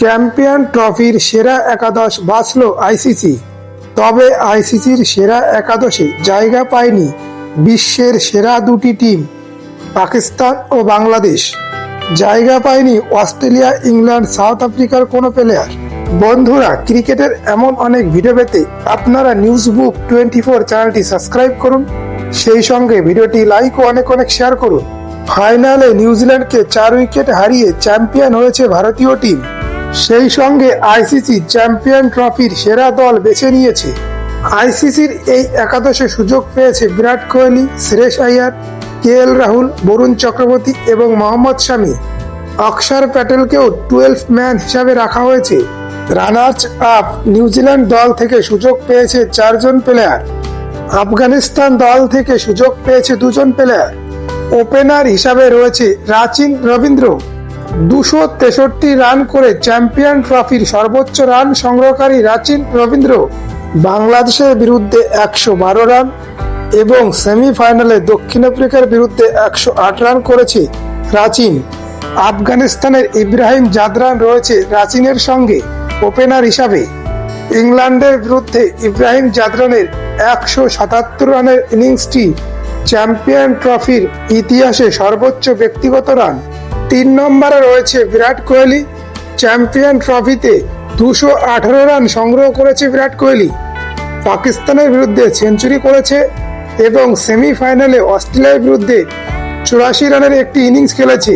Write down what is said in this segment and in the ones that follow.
Champion ট্রফির সেরা একাদশ বাছল আইসিসি, তবে আইসিসির সেরা একাদশে জায়গা পায়নি বিশ্বের সেরা দুটি টিম, পাকিস্তান ও বাংলাদেশ। জায়গা পায়নি অস্ট্রেলিয়া, ইংল্যান্ড, সাউথ আফ্রিকার কোনো প্লেয়ার। বন্ধুরা, ক্রিকেটের এমন অনেক ভিডিও পেতে আপনারা নিউজ বুক টোয়েন্টি ফোর চ্যানেলটি সাবস্ক্রাইব করুন। সেই সঙ্গে ভিডিওটি লাইক ও অনেক অনেক শেয়ার করুন। ফাইনালে নিউজিল্যান্ডকে চার উইকেট হারিয়ে চ্যাম্পিয়ন হয়েছে ভারতীয় টিম। সেই সঙ্গে আইসিসি চ্যাম্পিয়ন ট্রফির সেরা দল বেছে নিয়েছে। আইসিসির এই একাদশে সুযোগ পেয়েছে বিরাট কোহলি শ্রেষ আয়ার, কে এল রাহুল, বরুণ চক্রবর্তী এবং মোহাম্মদ শামি। অক্ষর প্যাটেলকেও টুয়েলভ ম্যান হিসাবে রাখা হয়েছে। রানার্স আপ নিউজিল্যান্ড দল থেকে সুযোগ পেয়েছে চারজন প্লেয়ার। আফগানিস্তান দল থেকে সুযোগ পেয়েছে দুজন প্লেয়ার। ওপেনার হিসাবে রয়েছে রাচিন রবীন্দ্র। দুশো তেষট্টি রান করে চ্যাম্পিয়ন ট্রফির সর্বোচ্চ রান সংগ্রহকারী রাচিন রবীন্দ্র বাংলাদেশের বিরুদ্ধে একশো বারো রান এবং সেমিফাইনালে দক্ষিণ আফ্রিকার বিরুদ্ধে একশো আট রান করেছে রাচিন। আফগানিস্তানের ইব্রাহিম জাদরান রয়েছে রাচিনের সঙ্গে ওপেনার হিসাবে। ইংল্যান্ডের বিরুদ্ধে ইব্রাহিম জাদরানের একশো সাতাত্তর রানের ইনিংসটি চ্যাম্পিয়ন ট্রফির ইতিহাসে সর্বোচ্চ ব্যক্তিগত রান। তিন নম্বরে রয়েছে বিরাট কোহলি। চ্যাম্পিয়ন ট্রফিতে দুশো আঠারো রান সংগ্রহ করেছে বিরাট কোহলি। পাকিস্তানের বিরুদ্ধে সেঞ্চুরি করেছে এবং সেমিফাইনালে অস্ট্রেলিয়ার বিরুদ্ধে চুরাশি রানের একটি ইনিংস খেলেছে।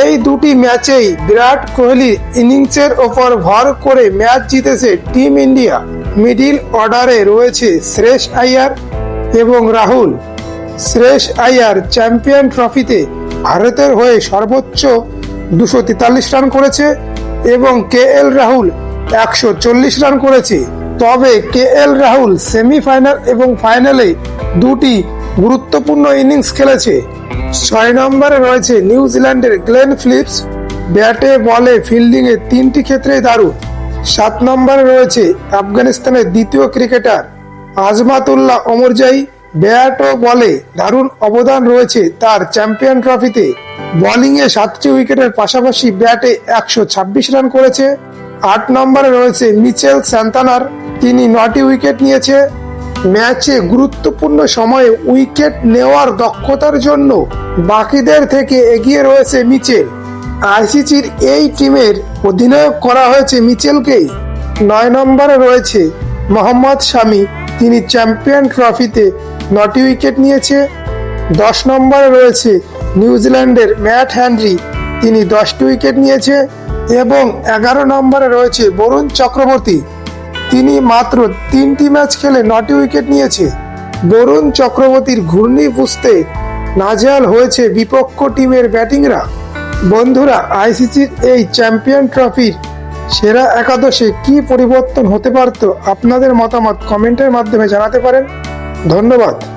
এই দুটি ম্যাচেই বিরাট কোহলি ইনিংসের ওপর ভর করে ম্যাচ জিতেছে টিম ইন্ডিয়া। মিডিল অর্ডারে রয়েছে শ্রেষ আইয়ার এবং রাহুল। শ্রেষ আইয়ার চ্যাম্পিয়ন ট্রফিতে ভারতের হয়ে সর্বোচ্চ দুশো তেতাল্লিশ রান করেছে এবং কে এল রাহুল একশো চল্লিশ রান করেছে। তবে কে এল রাহুল সেমিফাইনাল এবং ফাইনালে দুটি গুরুত্বপূর্ণ ইনিংস খেলেছে। ছয় নম্বরে রয়েছে নিউজিল্যান্ডের গ্লেন ফিলিপস। ব্যাটে, বলে, ফিল্ডিংয়ে তিনটি ক্ষেত্রেই দারুণ। সাত নম্বরে রয়েছে আফগানিস্তানের দ্বিতীয় ক্রিকেটার আজমাতুল্লাহ অমরজাই ব্যাট ও বলে দারুণ অবদান রয়েছে তার চ্যাম্পিয়ন ট্রফিতে। বোলিংয়ে সাতটি উইকেটের পাশাপাশি ব্যাটে একশো ছাব্বিশ রান করেছে। আট নম্বরে রয়েছে মিচেল স্যান্তানার তিনি নটি উইকেট নিয়েছে। ম্যাচে গুরুত্বপূর্ণ সময়ে উইকেট নেওয়ার দক্ষতার জন্য বাকিদের থেকে এগিয়ে রয়েছে মিচেল। আইসিসির এই টিমের অধিনায়ক করা হয়েছে মিচেলকেই নয় নম্বরে রয়েছে মোহাম্মদ শামি। তিনি চ্যাম্পিয়ন ট্রফিতে নটি উইকেট নিয়েছে। দশ নম্বরে রয়েছে নিউজিল্যান্ডের ম্যাট হ্যানরি। তিনি দশটি উইকেট নিয়েছে এবং এগারো নম্বরে রয়েছে বরুণ চক্রবর্তী। তিনি মাত্র তিনটি ম্যাচ খেলে নটি উইকেট নিয়েছে। বরুণ চক্রবর্তীর ঘূর্ণি বুঝতে নাজেহাল হয়েছে বিপক্ষ টিমের ব্যাটিংরা। বন্ধুরা, আইসিসির এই চ্যাম্পিয়ন ট্রফির সেরা একাদশে কি পরিবর্তন হতে পারত আপনাদের মতামত কমেন্টের মাধ্যমে জানাতে পারেন। ধন্যবাদ।